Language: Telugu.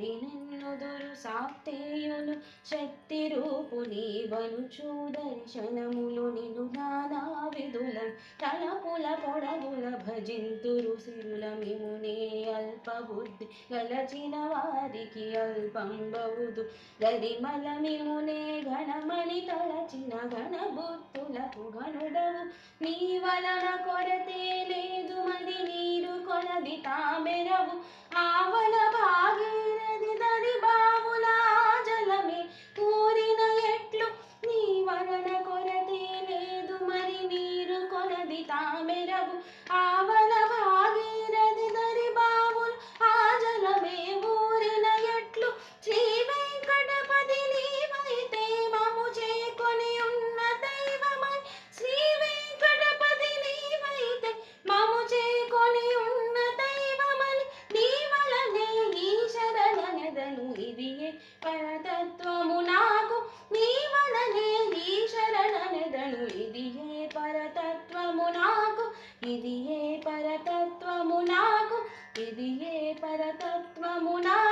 అని నిన్నుదురు సాక్తేయులు శక్తి రూపుని నీవనుచు దర్శనములు నిను నానా విధుల. తలపుల పొడవుల భజింతురు సిరుల మిమునే అల్ప బుద్ధి గలచిన వారికి అల్పం బౌదు గరిమల మిమునే గణమణి తలచిన గణబుద్ధులకు గణుడవు నీ వలన కొరతే లేదు మది నీరు కొలది తామెరవు. తామెరవు ఆవల ఇది ఏ పరతత్వము నాకు? ఇది ఏ పరతత్వము నాకు?